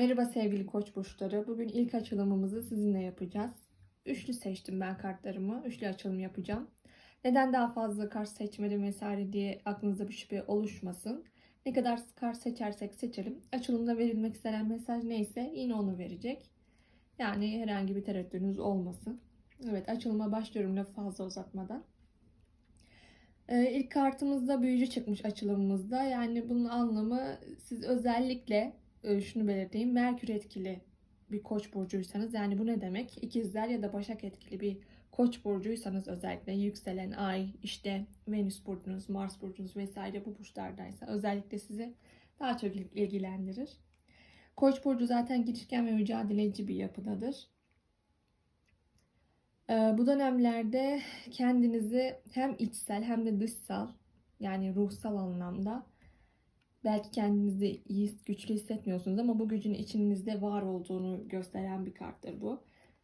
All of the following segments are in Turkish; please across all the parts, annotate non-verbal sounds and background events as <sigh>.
Merhaba sevgili koç burçları. Bugün ilk açılımımızı sizinle yapacağız. Üçlü seçtim ben kartlarımı. Üçlü açılım yapacağım. Neden daha fazla kart seçmedim vesaire diye aklınızda bir şüphe oluşmasın. Ne kadar kart seçersek seçelim. Açılımda verilmek istenen mesaj neyse yine onu verecek. Yani herhangi bir tereddütünüz olmasın. Evet açılıma başlıyorum lafı fazla uzatmadan. Ee, ilk kartımızda büyücü çıkmış açılımımızda. Yani bunun anlamı siz özellikle şunu belirteyim. Merkür etkili bir koç burcuysanız yani bu ne demek? İkizler ya da başak etkili bir koç burcuysanız özellikle yükselen ay, işte Venüs burcunuz, Mars burcunuz vesaire bu burçlardaysa özellikle sizi daha çok ilgilendirir. Koç burcu zaten girişken ve mücadeleci bir yapıdadır. Ee, bu dönemlerde kendinizi hem içsel hem de dışsal yani ruhsal anlamda belki kendinizi iyi, güçlü hissetmiyorsunuz ama bu gücün içinizde var olduğunu gösteren bir karttır bu.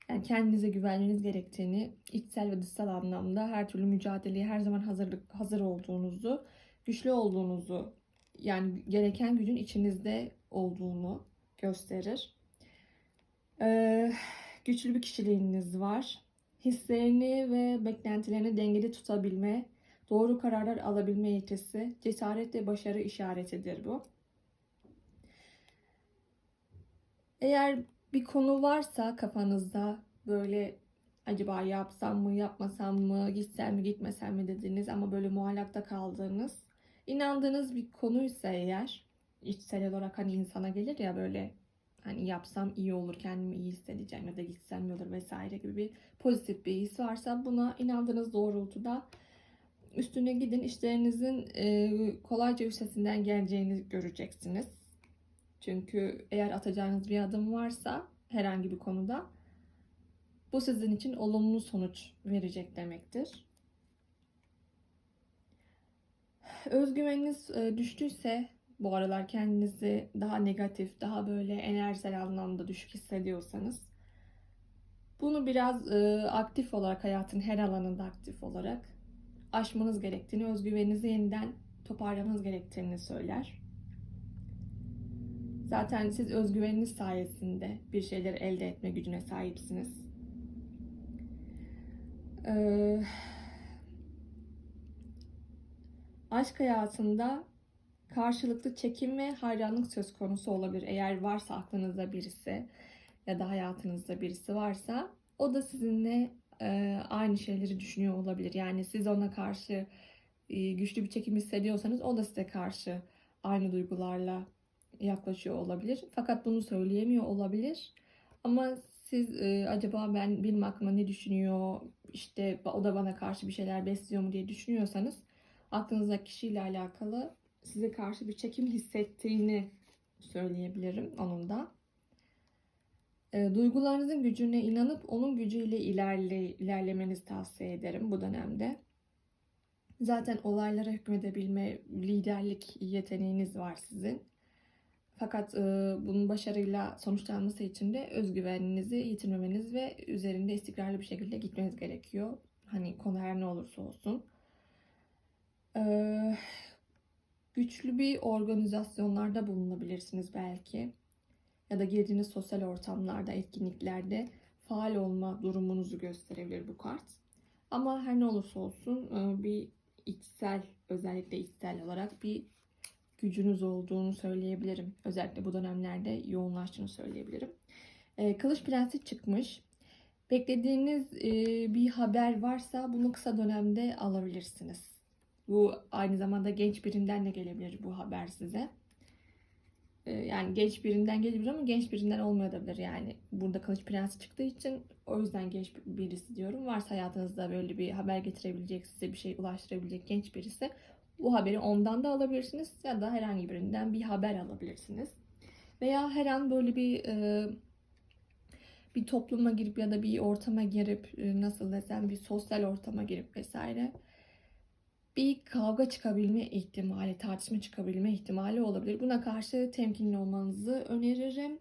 Yani kendinize güvenmeniz gerektiğini, içsel ve dışsal anlamda her türlü mücadeleye her zaman hazırlık hazır olduğunuzu, güçlü olduğunuzu, yani gereken gücün içinizde olduğunu gösterir. Ee, güçlü bir kişiliğiniz var. Hislerini ve beklentilerini dengeli tutabilme, doğru kararlar alabilme yetisi, cesaret ve başarı işaretidir bu. Eğer bir konu varsa kafanızda böyle acaba yapsam mı, yapmasam mı, gitsem mi, gitmesem mi dediğiniz ama böyle muallakta kaldığınız, inandığınız bir konuysa eğer, içsel olarak hani insana gelir ya böyle hani yapsam iyi olur, kendimi iyi hissedeceğim ya da gitsem iyi olur vesaire gibi bir pozitif bir his varsa buna inandığınız doğrultuda üstüne gidin. İşlerinizin e, kolayca üstesinden geleceğini göreceksiniz. Çünkü eğer atacağınız bir adım varsa herhangi bir konuda bu sizin için olumlu sonuç verecek demektir. Özgüveniniz düştüyse bu aralar kendinizi daha negatif, daha böyle enerjisel anlamda düşük hissediyorsanız bunu biraz aktif olarak hayatın her alanında aktif olarak aşmanız gerektiğini, özgüveninizi yeniden toparlamanız gerektiğini söyler. Zaten siz özgüveniniz sayesinde bir şeyler elde etme gücüne sahipsiniz. Ee, aşk hayatında karşılıklı çekim ve hayranlık söz konusu olabilir. Eğer varsa aklınızda birisi ya da hayatınızda birisi varsa o da sizinle e, aynı şeyleri düşünüyor olabilir. Yani siz ona karşı e, güçlü bir çekim hissediyorsanız o da size karşı aynı duygularla yaklaşıyor olabilir. Fakat bunu söyleyemiyor olabilir. Ama siz e, acaba ben benim aklıma ne düşünüyor, işte o da bana karşı bir şeyler besliyor mu diye düşünüyorsanız aklınızdaki kişiyle alakalı size karşı bir çekim hissettiğini söyleyebilirim onun da. E, duygularınızın gücüne inanıp onun gücüyle ilerle, ilerlemenizi tavsiye ederim bu dönemde. Zaten olaylara hükmedebilme, liderlik yeteneğiniz var sizin. Fakat e, bunun başarıyla sonuçlanması için de özgüveninizi yitirmemeniz ve üzerinde istikrarlı bir şekilde gitmeniz gerekiyor. Hani konu her ne olursa olsun. Ee, güçlü bir organizasyonlarda bulunabilirsiniz belki. Ya da girdiğiniz sosyal ortamlarda, etkinliklerde faal olma durumunuzu gösterebilir bu kart. Ama her ne olursa olsun e, bir içsel, özellikle içsel olarak bir gücünüz olduğunu söyleyebilirim. Özellikle bu dönemlerde yoğunlaştığını söyleyebilirim. E, Kılıç Prensi çıkmış. Beklediğiniz e, bir haber varsa bunu kısa dönemde alabilirsiniz. Bu aynı zamanda genç birinden de gelebilir bu haber size. E, yani genç birinden gelebilir ama genç birinden olmayabilir yani. Burada Kılıç Prensi çıktığı için o yüzden genç birisi diyorum. Varsa hayatınızda böyle bir haber getirebilecek, size bir şey ulaştırabilecek genç birisi bu haberi ondan da alabilirsiniz ya da herhangi birinden bir haber alabilirsiniz. Veya her an böyle bir e, bir topluma girip ya da bir ortama girip e, nasıl desem bir sosyal ortama girip vesaire bir kavga çıkabilme ihtimali, tartışma çıkabilme ihtimali olabilir. Buna karşı temkinli olmanızı öneririm.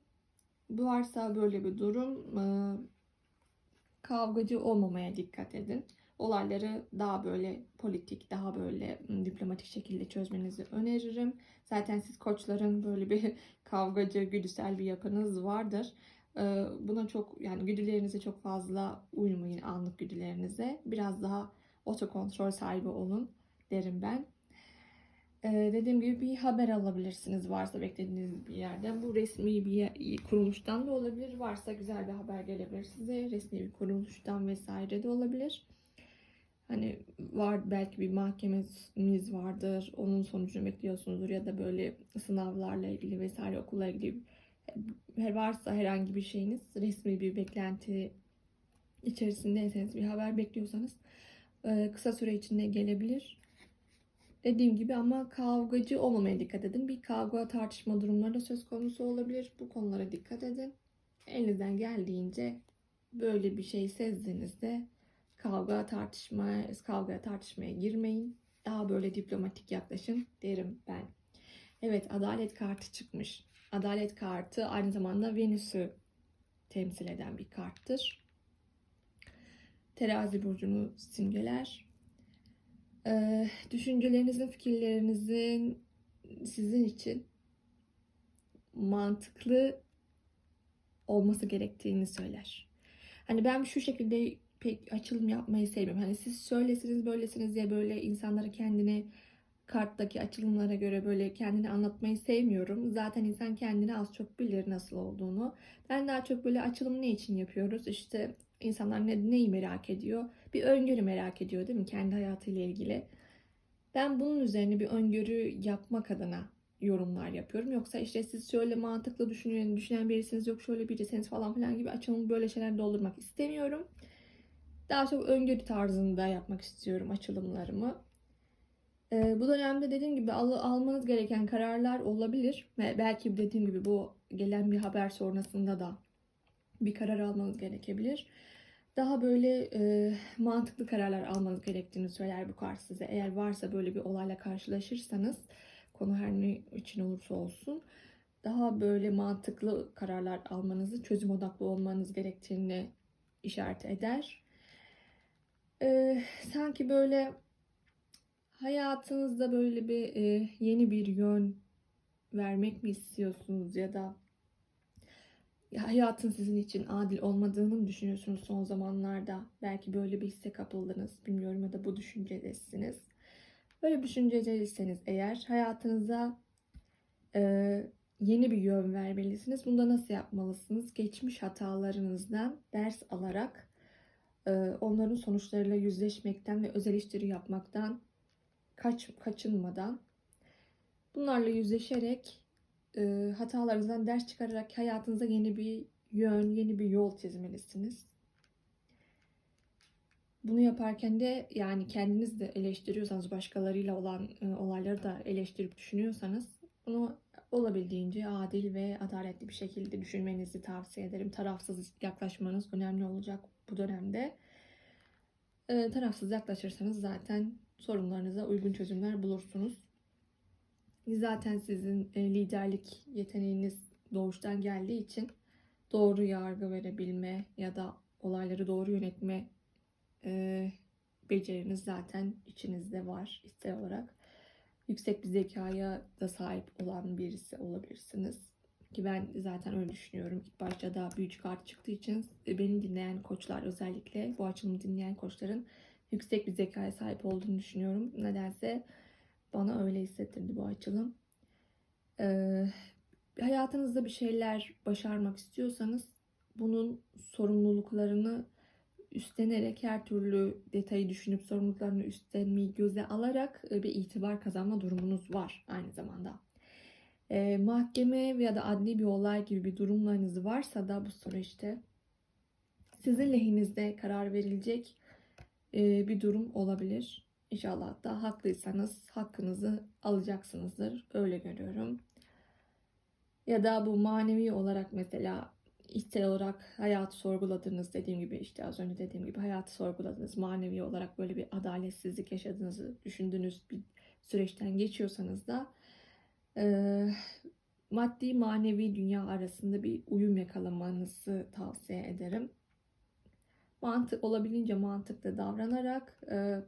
Bu varsa böyle bir durum e, kavgacı olmamaya dikkat edin. olayları daha böyle politik, daha böyle ım, diplomatik şekilde çözmenizi öneririm. Zaten siz koçların böyle bir <laughs> kavgacı, güdüsel bir yapınız vardır. Ee, Buna çok yani güdülerinize çok fazla uymayın anlık güdülerinize. Biraz daha otokontrol sahibi olun derim ben. Ee, dediğim gibi bir haber alabilirsiniz varsa beklediğiniz bir yerden. Bu resmi bir kuruluştan da olabilir. Varsa güzel bir haber gelebilir size. Resmi bir kuruluştan vesaire de olabilir. Hani var belki bir mahkemeniz vardır. Onun sonucunu bekliyorsunuzdur ya da böyle sınavlarla ilgili vesaire okulla ilgili her varsa herhangi bir şeyiniz resmi bir beklenti içerisindeyseniz bir haber bekliyorsanız e, kısa süre içinde gelebilir. Dediğim gibi ama kavgacı olmamaya dikkat edin. Bir kavga tartışma durumları söz konusu olabilir. Bu konulara dikkat edin. Elinizden geldiğince böyle bir şey sezdiğinizde kavga tartışma, kavga tartışmaya girmeyin. Daha böyle diplomatik yaklaşın derim ben. Evet adalet kartı çıkmış. Adalet kartı aynı zamanda Venüs'ü temsil eden bir karttır. Terazi burcunu simgeler. Ee, düşüncelerinizin, fikirlerinizin sizin için mantıklı olması gerektiğini söyler. Hani ben şu şekilde pek açılım yapmayı sevmiyorum. Hani siz söylesiniz böylesiniz diye böyle insanlara kendini karttaki açılımlara göre böyle kendini anlatmayı sevmiyorum. Zaten insan kendini az çok bilir nasıl olduğunu. Ben daha çok böyle açılım ne için yapıyoruz? İşte insanlar ne, neyi merak ediyor? Bir öngörü merak ediyor değil mi? Kendi hayatıyla ilgili. Ben bunun üzerine bir öngörü yapmak adına yorumlar yapıyorum. Yoksa işte siz şöyle mantıklı düşünen, düşünen birisiniz yok şöyle birisiniz falan filan gibi açılım böyle şeyler doldurmak istemiyorum. Daha çok öngörü tarzında yapmak istiyorum açılımlarımı. Ee, bu dönemde dediğim gibi al- almanız gereken kararlar olabilir ve belki dediğim gibi bu gelen bir haber sonrasında da bir karar almanız gerekebilir. Daha böyle e, mantıklı kararlar almanız gerektiğini söyler bu kart size. Eğer varsa böyle bir olayla karşılaşırsanız konu her ne için olursa olsun daha böyle mantıklı kararlar almanızı, çözüm odaklı olmanız gerektiğini işaret eder. Ee, sanki böyle hayatınızda böyle bir e, yeni bir yön vermek mi istiyorsunuz ya da hayatın sizin için adil olmadığını düşünüyorsunuz son zamanlarda? Belki böyle bir hisse kapıldınız, bilmiyorum ya da bu düşüncedesiniz. Böyle düşüncedeyseniz eğer hayatınıza e, yeni bir yön vermelisiniz. Bunda nasıl yapmalısınız? Geçmiş hatalarınızdan ders alarak e, onların sonuçlarıyla yüzleşmekten ve öz eleştiri yapmaktan kaç, kaçınmadan bunlarla yüzleşerek e, hatalarınızdan ders çıkararak hayatınıza yeni bir yön, yeni bir yol çizmelisiniz. Bunu yaparken de yani kendiniz de eleştiriyorsanız başkalarıyla olan e, olayları da eleştirip düşünüyorsanız bunu olabildiğince adil ve adaletli bir şekilde düşünmenizi tavsiye ederim. Tarafsız yaklaşmanız önemli olacak bu dönemde. E, tarafsız yaklaşırsanız zaten sorunlarınıza uygun çözümler bulursunuz. Zaten sizin e, liderlik yeteneğiniz doğuştan geldiği için doğru yargı verebilme ya da olayları doğru yönetme e, beceriniz zaten içinizde var ister olarak. Yüksek bir zekaya da sahip olan birisi olabilirsiniz. Ki ben zaten öyle düşünüyorum. İlk başta da büyücü kartı çıktığı için e, beni dinleyen koçlar özellikle bu açılımı dinleyen koçların yüksek bir zekaya sahip olduğunu düşünüyorum. Nedense bana öyle hissettirdi bu açılım. Ee, hayatınızda bir şeyler başarmak istiyorsanız bunun sorumluluklarını üstlenerek her türlü detayı düşünüp sorumluluklarını üstlenmeyi göze alarak e, bir itibar kazanma durumunuz var aynı zamanda. Ee, mahkeme ya da adli bir olay gibi bir durumlarınız varsa da bu süreçte sizin lehinizde karar verilecek e, bir durum olabilir. İnşallah da haklıysanız hakkınızı alacaksınızdır. Öyle görüyorum. Ya da bu manevi olarak mesela içsel olarak hayatı sorguladığınız dediğim gibi işte az önce dediğim gibi hayatı sorguladınız. Manevi olarak böyle bir adaletsizlik yaşadığınızı düşündüğünüz bir süreçten geçiyorsanız da e, maddi manevi dünya arasında bir uyum yakalamanızı tavsiye ederim. mantık olabildiğince mantıklı davranarak e,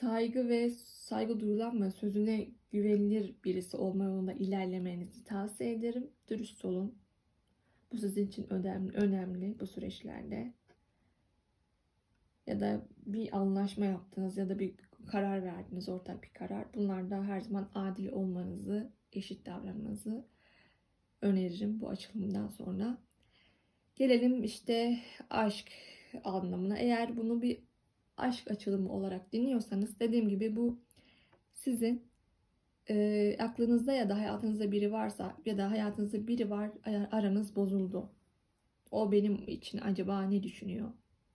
saygı ve saygı duyulan ve sözüne güvenilir birisi olma yolunda ilerlemenizi tavsiye ederim. Dürüst olun. Bu sizin için önemli, önemli bu süreçlerde. Ya da bir anlaşma yaptınız ya da bir karar verdiniz, ortak bir karar. Bunlarda her zaman adil olmanızı, eşit davranmanızı öneririm bu açılımdan sonra. Gelelim işte aşk anlamına. Eğer bunu bir aşk açılımı olarak dinliyorsanız dediğim gibi bu sizin e, aklınızda ya da hayatınızda biri varsa ya da hayatınızda biri var aranız bozuldu. O benim için acaba ne düşünüyor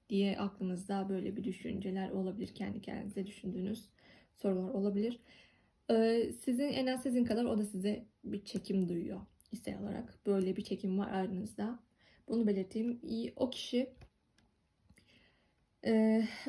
diye aklınızda böyle bir düşünceler olabilir. Kendi kendinize düşündüğünüz sorular olabilir. E, sizin en az sizin kadar o da size bir çekim duyuyor isteği olarak. Böyle bir çekim var aranızda. Bunu belirteyim. O kişi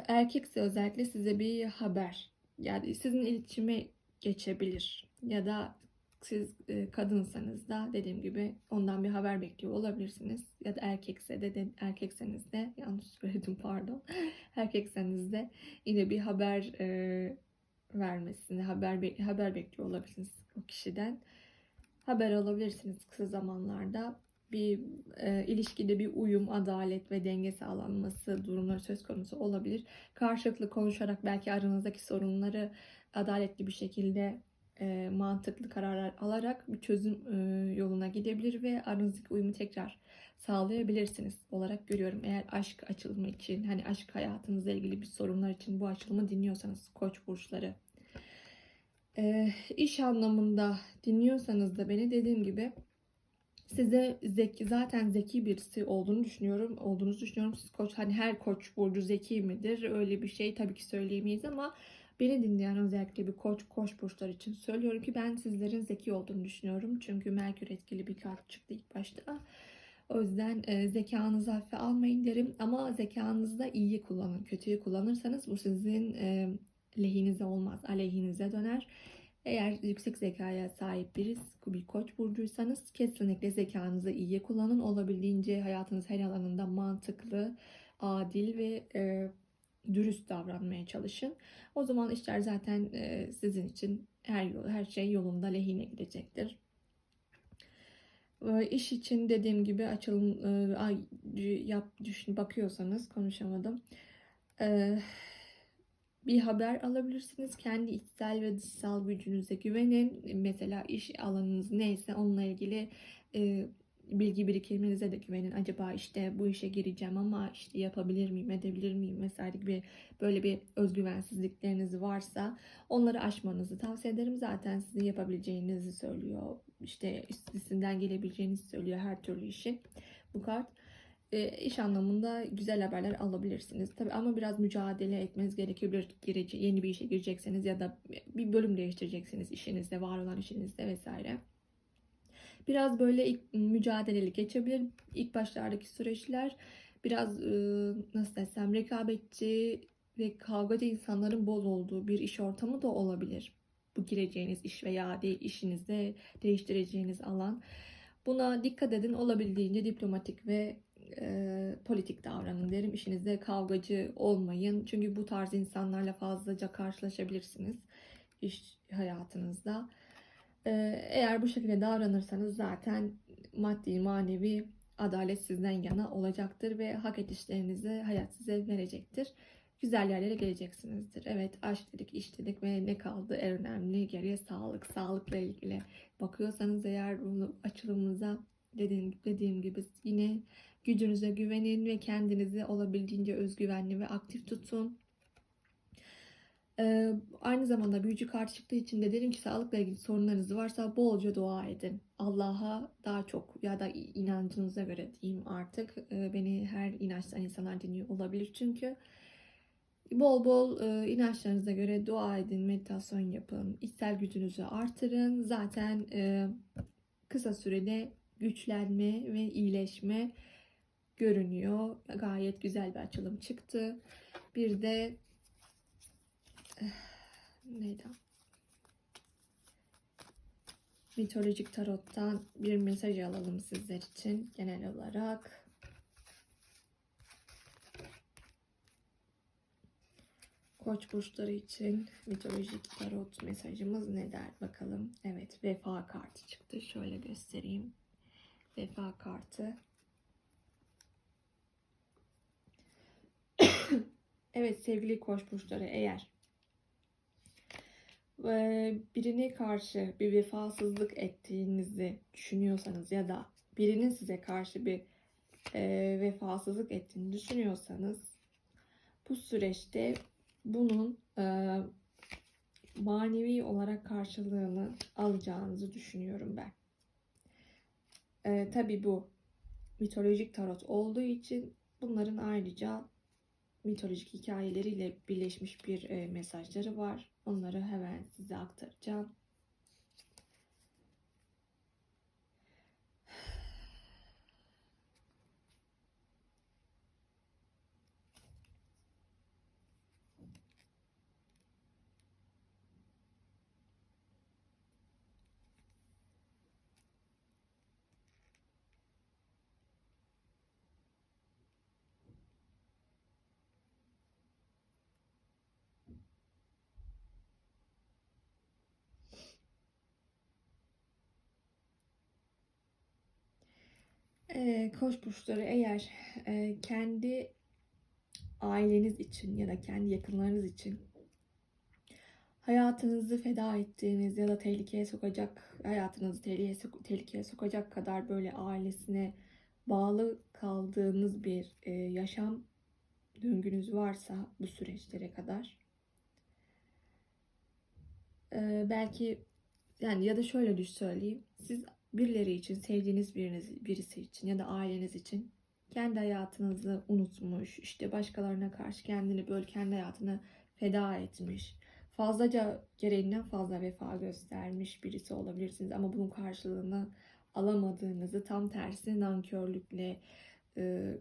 erkekse özellikle size bir haber. Yani sizin iletişime geçebilir. Ya da siz kadınsanız da dediğim gibi ondan bir haber bekliyor olabilirsiniz. Ya da erkekse de, de erkekseniz de yanlış söyledim pardon. <laughs> Erkekseniz de yine bir haber e, vermesini haber haber bekliyor olabilirsiniz o kişiden. Haber alabilirsiniz kısa zamanlarda bir e, ilişkide bir uyum, adalet ve denge sağlanması durumları söz konusu olabilir. Karşılıklı konuşarak belki aranızdaki sorunları adaletli bir şekilde e, mantıklı kararlar alarak bir çözüm e, yoluna gidebilir ve aranızdaki uyumu tekrar sağlayabilirsiniz olarak görüyorum. Eğer aşk açılımı için, hani aşk hayatınızla ilgili bir sorunlar için bu açılımı dinliyorsanız koç burçları. E, iş anlamında dinliyorsanız da beni dediğim gibi size zeki zaten zeki birisi olduğunu düşünüyorum. Olduğunuzu düşünüyorum. Siz koç hani her koç burcu zeki midir? Öyle bir şey tabii ki söyleyemeyiz ama beni dinleyen özellikle bir koç koç burçlar için söylüyorum ki ben sizlerin zeki olduğunu düşünüyorum. Çünkü Merkür etkili bir kart çıktı ilk başta. O yüzden e, zekanızı hafife almayın derim ama zekanızı da iyi kullanın. Kötüyü kullanırsanız bu sizin e, lehinize olmaz, aleyhinize döner. Eğer yüksek zekaya sahip biriz, bir koç burcuysanız kesinlikle zekanızı iyiye kullanın. Olabildiğince hayatınız her alanında mantıklı, adil ve e, dürüst davranmaya çalışın. O zaman işler zaten e, sizin için her yol, her şey yolunda lehine gidecektir. E, iş için dediğim gibi açılım e, yap düşün bakıyorsanız konuşamadım. E, bir haber alabilirsiniz. Kendi içsel ve dışsal gücünüze güvenin. Mesela iş alanınız neyse onunla ilgili e, bilgi birikiminize de güvenin. Acaba işte bu işe gireceğim ama işte yapabilir miyim, edebilir miyim vesaire gibi böyle bir özgüvensizlikleriniz varsa onları aşmanızı tavsiye ederim. Zaten sizin yapabileceğinizi söylüyor. İşte üstesinden gelebileceğinizi söylüyor her türlü işi bu kart iş anlamında güzel haberler alabilirsiniz. Tabii ama biraz mücadele etmeniz gerekebilir. Girece, yeni bir işe girecekseniz ya da bir bölüm değiştireceksiniz işinizde, var olan işinizde vesaire. Biraz böyle ilk mücadeleli geçebilir. İlk başlardaki süreçler biraz e, nasıl desem rekabetçi ve kavgacı insanların bol olduğu bir iş ortamı da olabilir. Bu gireceğiniz iş veya işinizde değiştireceğiniz alan. Buna dikkat edin olabildiğince diplomatik ve e, politik davranın derim. İşinizde kavgacı olmayın. Çünkü bu tarz insanlarla fazlaca karşılaşabilirsiniz iş hayatınızda. E, eğer bu şekilde davranırsanız zaten maddi manevi adalet sizden yana olacaktır ve hak edişlerinizi hayat size verecektir. Güzel yerlere geleceksinizdir. Evet aşk dedik, iş dedik ve ne kaldı en önemli geriye sağlık. Sağlıkla ilgili bakıyorsanız eğer bunu açılımınıza dediğim, dediğim gibi yine Gücünüze güvenin ve kendinizi olabildiğince özgüvenli ve aktif tutun. Ee, aynı zamanda büyücü kart çıktığı için de derim ki sağlıkla ilgili sorunlarınız varsa bolca dua edin. Allah'a daha çok ya da inancınıza göre diyeyim artık. Ee, beni her inançtan insanlar dinliyor olabilir çünkü. Bol bol e, inançlarınıza göre dua edin, meditasyon yapın, içsel gücünüzü artırın. Zaten e, kısa sürede güçlenme ve iyileşme görünüyor. Gayet güzel bir açılım çıktı. Bir de eh, neydi? Mitolojik tarottan bir mesaj alalım sizler için genel olarak. Koç burçları için mitolojik tarot mesajımız ne der bakalım. Evet vefa kartı çıktı. Şöyle göstereyim. Vefa kartı. <coughs> evet sevgili koç burçları eğer birine karşı bir vefasızlık ettiğinizi düşünüyorsanız ya da birinin size karşı bir e, vefasızlık ettiğini düşünüyorsanız bu süreçte bunun e, manevi olarak karşılığını alacağınızı düşünüyorum ben. E, Tabi bu mitolojik tarot olduğu için bunların ayrıca mitolojik hikayeleriyle birleşmiş bir e, mesajları var. Onları hemen size aktaracağım. Koç burçları eğer e, kendi aileniz için ya da kendi yakınlarınız için hayatınızı feda ettiğiniz ya da tehlikeye sokacak, hayatınızı tehlikeye, sok- tehlikeye sokacak kadar böyle ailesine bağlı kaldığınız bir e, yaşam döngünüz varsa bu süreçlere kadar e, belki yani ya da şöyle düş söyleyeyim. Siz birileri için, sevdiğiniz biriniz, birisi için ya da aileniz için kendi hayatınızı unutmuş, işte başkalarına karşı kendini böyle kendi hayatını feda etmiş, fazlaca gereğinden fazla vefa göstermiş birisi olabilirsiniz ama bunun karşılığını alamadığınızı tam tersi nankörlükle e,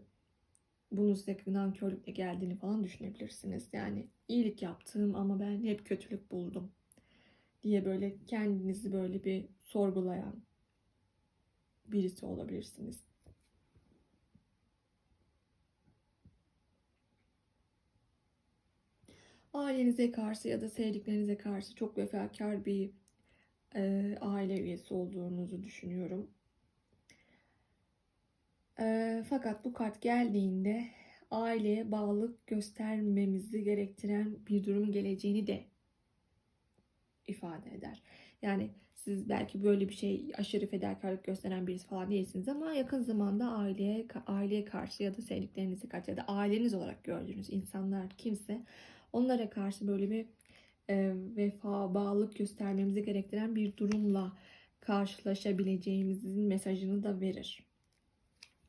bunun size nankörlükle geldiğini falan düşünebilirsiniz. Yani iyilik yaptım ama ben hep kötülük buldum diye böyle kendinizi böyle bir sorgulayan birisi olabilirsiniz. Ailenize karşı ya da sevdiklerinize karşı çok vefakar bir e, aile üyesi olduğunuzu düşünüyorum. E, fakat bu kart geldiğinde aileye bağlılık göstermemizi gerektiren bir durum geleceğini de ifade eder. Yani siz belki böyle bir şey aşırı fedakarlık gösteren birisi falan değilsiniz ama yakın zamanda aileye aileye karşı ya da sevdiklerinize karşı ya da aileniz olarak gördüğünüz insanlar kimse onlara karşı böyle bir e, vefa, bağlılık göstermemizi gerektiren bir durumla karşılaşabileceğimizin mesajını da verir.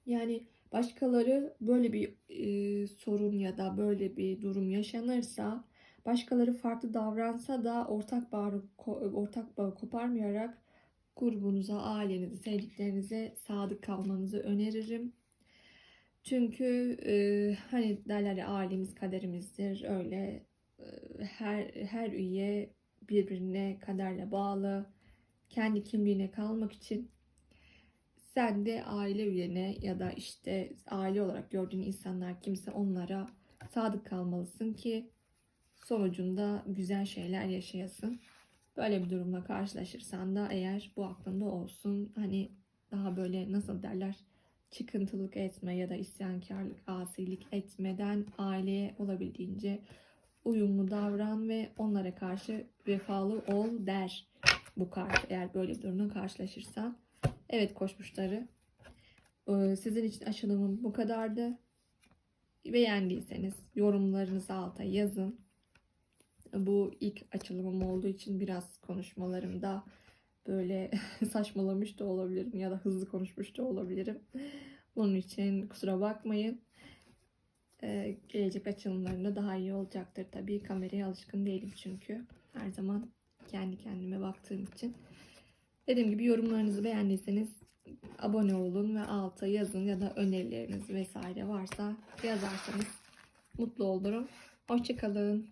Yani başkaları böyle bir e, sorun ya da böyle bir durum yaşanırsa Başkaları farklı davransa da ortak bağı, ortak bağı koparmayarak grubunuza, ailenize, sevdiklerinize sadık kalmanızı öneririm. Çünkü e, hani derler ya ailemiz kaderimizdir. Öyle e, her her üye birbirine kaderle bağlı. Kendi kimliğine kalmak için sen de aile üyene ya da işte aile olarak gördüğün insanlar kimse onlara sadık kalmalısın ki sonucunda güzel şeyler yaşayasın. Böyle bir durumla karşılaşırsan da eğer bu aklında olsun hani daha böyle nasıl derler çıkıntılık etme ya da isyankarlık, asilik etmeden aileye olabildiğince uyumlu davran ve onlara karşı vefalı ol der bu kart eğer böyle bir durumla karşılaşırsan. Evet koşmuşları sizin için açılımım bu kadardı. Beğendiyseniz yorumlarınızı alta yazın. Bu ilk açılımım olduğu için biraz konuşmalarımda böyle <laughs> saçmalamış da olabilirim ya da hızlı konuşmuş da olabilirim. Bunun için kusura bakmayın. Ee, gelecek açılımlarında daha iyi olacaktır tabii. Kameraya alışkın değilim çünkü. Her zaman kendi kendime baktığım için. Dediğim gibi yorumlarınızı beğendiyseniz abone olun ve alta yazın ya da önerileriniz vesaire varsa yazarsanız mutlu olurum. Hoşçakalın.